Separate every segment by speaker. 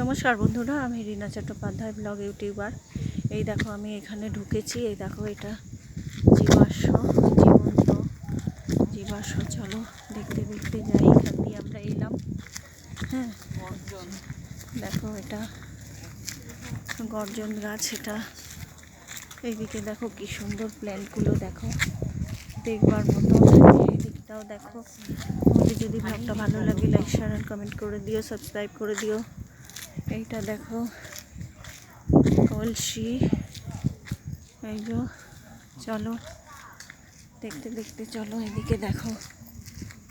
Speaker 1: নমস্কার বন্ধুরা, আমি রিনা চট্টোপাধ্যায়, ব্লগ ইউটিউবার। এই দেখো, আমি এখানে ঢুকেছি। এই দেখো, এটা জীবাশ্ম, জীবন্ত জীবাশ্ম। চলো, দেখতে দেখতে যাই। এখান দিয়ে আমরা এলাম। হ্যাঁ দেখো, এটা গর্জন গাছ, এটা। এইদিকে দেখো, কি সুন্দর প্ল্যান্টগুলো দেখো। দেখবার মতো। দেখো। যদি ব্লগটা ভালো লাগে লাইক শেয়ার কমেন্ট করে দিও সাবস্ক্রাইব করে দিও। এইটা দেখো, কলসি। এই যে চলো, দেখতে দেখতে চলো, এদিকে দেখো,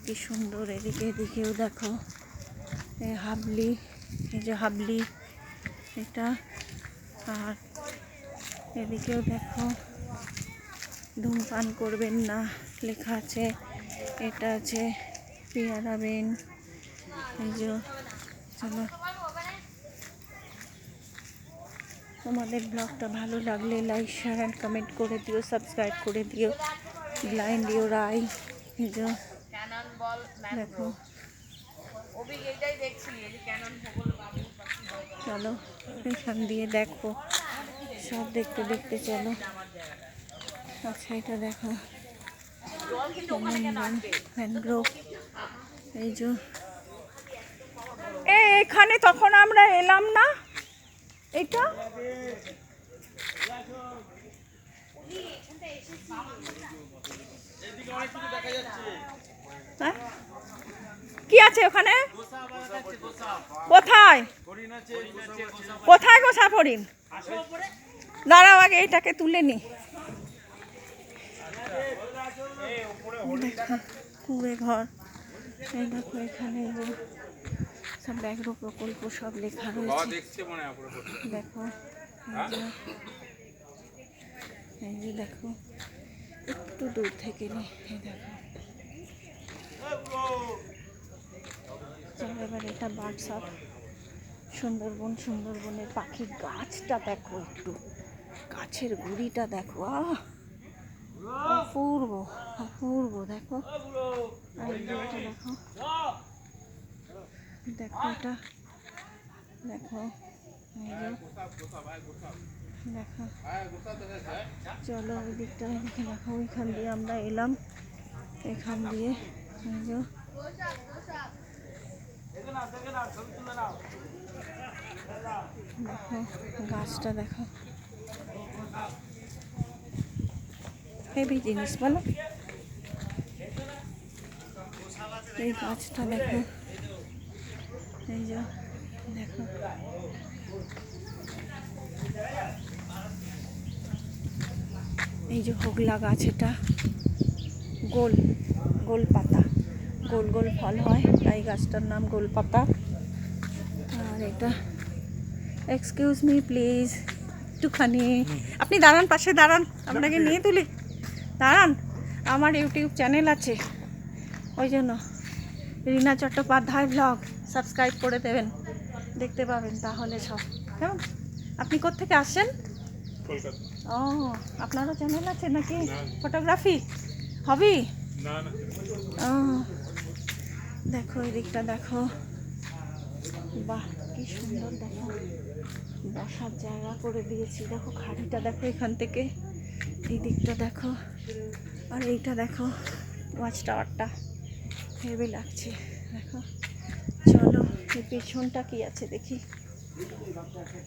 Speaker 1: কি সুন্দর, এদিকে এদিকেও দেখো, এই হাবলি, এই যে হাবলি, এটা। আর এদিকেও দেখো, ধূমপান করবেন না, লেখা আছে, এটা আছে পেয়ারাবেন এই যে, চলো। তোমাদের ব্লগটা ভালো লাগলে লাইক শেয়ার অ্যান্ড কমেন্ট করে দিও সাবস্ক্রাইব করে দিও। লাইন দিও রাই দেখো। চলো, এখান দিয়ে দেখো। সব দেখতে দেখতে চলো। আচ্ছা এটা দেখো। এই যে। এখানে তখন আমরা এলাম না? এটা? হ্যাঁ? কি আছে ওখানে? কোথায়? কোথায় গোসা ফরিন দাঁড়াও আগে এটাকে তুলে নি। ঘর। এই দেখো এখানে সব ব্যাঘ্র প্রকল্প সব লেখা রয়েছে।
Speaker 2: মনে হয়
Speaker 1: দেখো এই যে দেখো একটু দূর থেকে নি এই দেখো। চলো এবার এটা অফ সুন্দরবন সুন্দরবনের পাখির গাছটা দেখো একটু। গাছের গুড়িটা দেখো আহ! অপূর্ব অপূর্ব, দেখো। দেখো দেখো। এটা। দেখো দেখো। চলো ওই দিকটা এদিকে দেখো, ওইখান দিয়ে আমরা এলাম। এখান দিয়ে দেখো, গাছটা দেখো। হেভি জিনিস বলো। এই গাছটা দেখো। এই যে দেখো। এই যে হোগলা গাছ এটা। গোল গোল পাতা। গোল গোল ফল হয় তাই গাছটার নাম গোল পাতা। আর এটা এক্সকিউজ মি প্লিজ একটুখানি। আপনি দাঁড়ান পাশে দাঁড়ান আপনাকে নিয়ে তুলি। দাঁড়ান আমার ইউটিউব চ্যানেল আছে। ওই জন্য রিনা চট্টোপাধ্যায় ব্লগ সাবস্ক্রাইব করে দেবেন দেখতে পাবেন তাহলে সব। কেমন? আপনি কোত্থেকে আসছেন?
Speaker 2: কলকাতা।
Speaker 1: ও আপনারও চ্যানেল আছে নাকি? ফটোগ্রাফি? হবি? ও দেখো এই দিকটা দেখো। বাহ কি সুন্দর দেখো। বসার জায়গা করে দিয়েছি। দেখো খাড়িটা দেখো এখান থেকে। এই দিকটা দেখো। আর এইটা দেখো ওয়াচ টাওয়ারটা হেভি লাগছে, দেখো। চলো, এই পেছনটা কি আছে দেখি।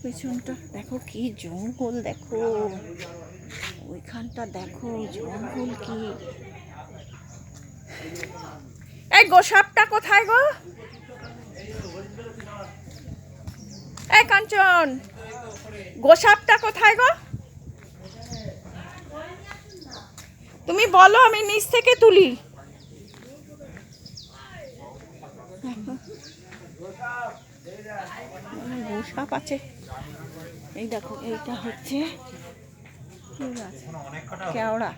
Speaker 1: পেছনটা, দেখো কি জঙ্গল, দেখো। ওইখানটা দেখো, জঙ্গল কি। এই গোসাপটা কোথায় গো? এই কাঞ্চন গোসাপটা কোথায় গো? তুমি বলো আমি নিচ থেকে তুলি। গোসাপ আছে। এই দেখো এইটা হচ্ছে কেওড়া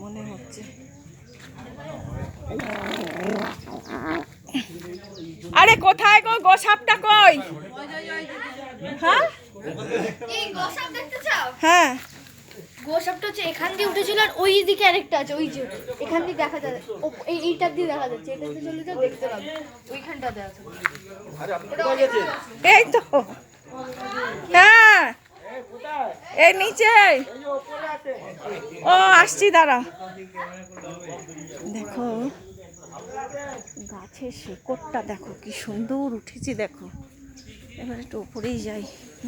Speaker 1: মনে হচ্ছে। আরে কোথায় গো গোসাপটা কই? হ্যাঁ?
Speaker 3: এই গোসাপ দেখতে চাও?
Speaker 1: হ্যাঁ।
Speaker 3: গোসাপটা হচ্ছে এখান দিয়ে উঠেছিল আর ওই দিকে আরেকটা আছে, ওই যে এখান দিয়ে দেখা ও- এই, এইটার দিয়ে দেখা যাচ্ছে এটাতে চলে যাও, দেখতে পাবে ওইখানটাতে আছে।
Speaker 1: এই তো। হ্যাঁ। এই নিচে। ও, আসছি, দাঁড়া। দেখো, গাছের শেকড়টা দেখো, কি সুন্দর উঠেছে, দেখো। এবার একটু উপরেই যাই,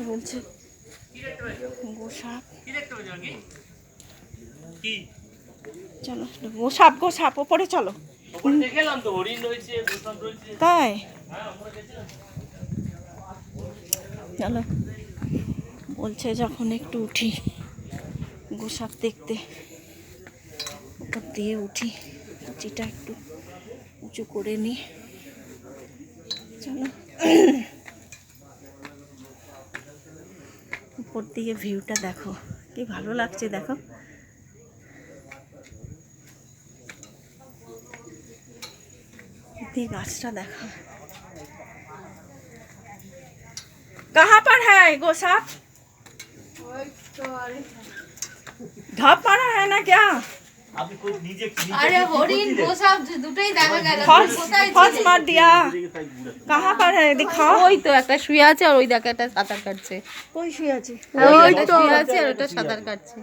Speaker 1: বলছে গোসাপ। চলো গোসাপ গোসাপ ওপরে চলো। তাই? চলো। বলছে যখন একটু উঠি গোসাপ দেখতে। উপর দিয়ে উঠি উচিটা একটু উঁচু করে নিই চলো উপর দিকে ভিউটা দেখো কি ভালো লাগছে দেখো দিয়ে গাছটা দেখো कहाँ पर है गोसाप ढप पड़ा है ना क्या
Speaker 4: আপনি কই নিজে
Speaker 3: আরে হরিণ গোসাপ দুটোই দেখা গেল
Speaker 1: फॉल्स
Speaker 3: কোথায়
Speaker 1: फॉल्स मार दिया कहाँ पर है दिखाओ
Speaker 5: ওই তো একটা শুয়ে আছে আর ওই দেখো একটা সাঁতার কাটছে
Speaker 1: कोई শুয়ে আছে
Speaker 5: ওই তো শুয়ে আছে আর ওটা সাঁতার কাটছে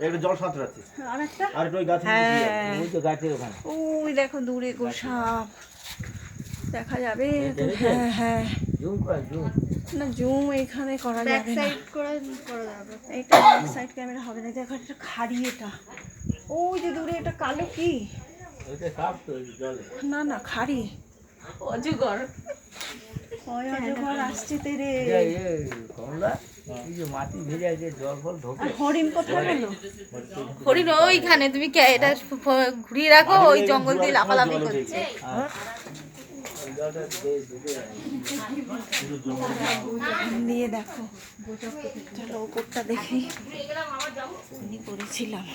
Speaker 4: একটা জল সাঁতর আছে
Speaker 1: আর একটা
Speaker 4: আর একটা ওই গাছের নিচে দিয়ে আছে।
Speaker 1: হ্যাঁ।
Speaker 4: ওই তো গাছের ওখানে
Speaker 1: ওই দেখো দূরে গোসাপ দেখা যাবে তো হ্যাঁ হ্যাঁ
Speaker 4: জুম কর জুম
Speaker 1: না জুম এখানে করা
Speaker 3: ব্যাক
Speaker 1: যাবে না
Speaker 3: সাইড করে করা যাবে
Speaker 1: এইটা সাইড ক্যামেরা হবে না দেখো এটা খাড়ি এটা ওই যে দূরে এটা কালো কি?
Speaker 4: তো
Speaker 1: না না খাড়ি।
Speaker 5: অজগর।
Speaker 1: ওই অজগর আসছে তেরে
Speaker 4: এই, এই, কমলা এই যে মাটি ভেজে আছে জল ফল ঢোকে।
Speaker 1: আর হরিণ কোথায় গেল?
Speaker 5: হরিণ ওইখানে তুমি কে এটা ঘুরিয়ে রাখো ওই জঙ্গল দিয়ে লাফালাফি করছে।
Speaker 4: হ্যাঁ?
Speaker 1: দেখো। চলো ওপরটা দেখি। করেছিলাম।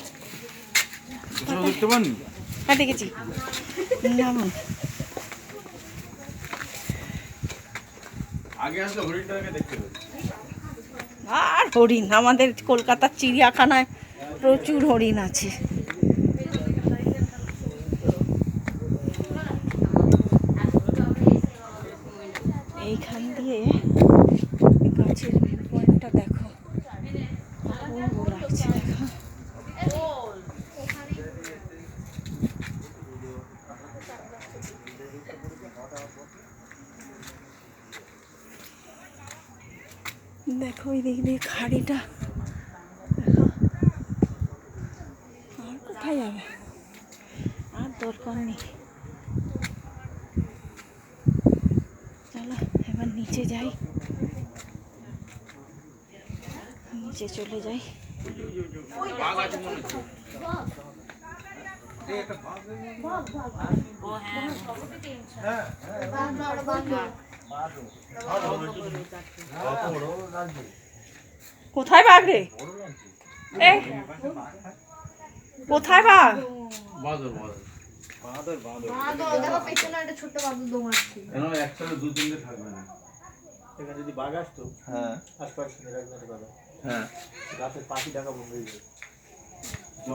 Speaker 1: হ্যাঁ দেখেছি নামুন আর হরিণ আমাদের কলকাতার চিড়িয়াখানায় প্রচুর হরিণ আছে। এইখান দিয়ে গাছের ভিউ পয়েন্টটা দেখো অপূর্ব লাগছে দেখো দেখো ওই দেখো আর কোথায় যাবে? আর দরকার নেই। চলো এবার নিচে যাই। নিচে চলে যাই। কোথায় বাঘ রে? কোথায় বাঘ?
Speaker 4: যদি বাঘ আসতো
Speaker 2: হ্যাঁ।
Speaker 4: আশপাশ
Speaker 2: হ্যাঁ।
Speaker 4: গাছের পাখি ডাকা বন্ধ হয়ে যায়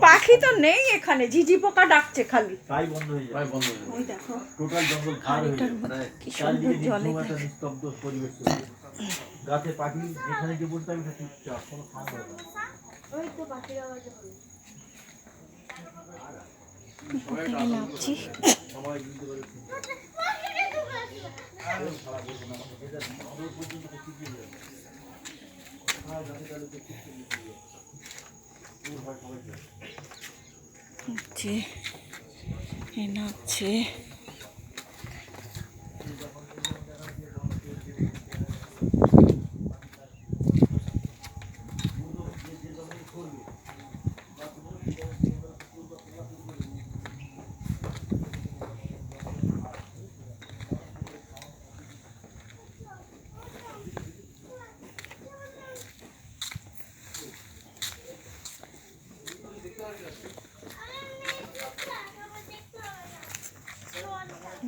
Speaker 1: পাখি তো নেই এখানে ঝিঝি পোকা ডাকছে খালি।
Speaker 4: বন্ধ হয়ে যায়
Speaker 2: বন্ধ হয়ে যাবে।
Speaker 1: ওই দেখো।
Speaker 4: টোটাল জঙ্গল
Speaker 1: কি সুন্দর জলে
Speaker 4: নিস্তব্ধ পরিবেশ গাছের পাখি যেখানে গিয়ে হবে সেটা চুপচাপ কোনো ফাঁক হবে না।
Speaker 3: ওই তো পাখির আওয়াজ
Speaker 4: সবাই
Speaker 1: এ নাচছে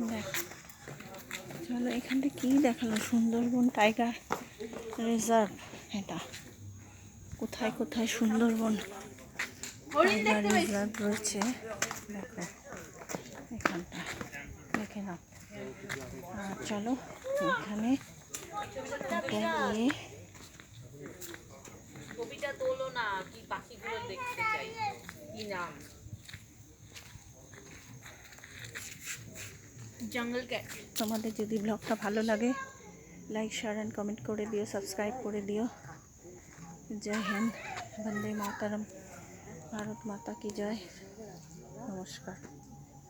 Speaker 1: দেখ চলো এখানটা কি দেখাল? Sundarban tiger reserve. এটা। কোথায় কোথায় সুন্দরবন? টাইগার রিজার্ভ রয়েছে। দেখো এখানটা। দেখে নাও। আর চলো এখানে গিয়ে
Speaker 5: ছবিটা তোলো না কি পাখিগুলো দেখতে চাই? কি নাম?
Speaker 3: জঙ্গল ক্যাট
Speaker 1: তোমাদের যদি ব্লগটা ভালো লাগে লাইক শেয়ার অ্যান্ড কমেন্ট করে দিও সাবস্ক্রাইব করে দিও। জয় হিন্দ, বন্দে মাতারম, ভারত মাতা কি জয়। নমস্কার।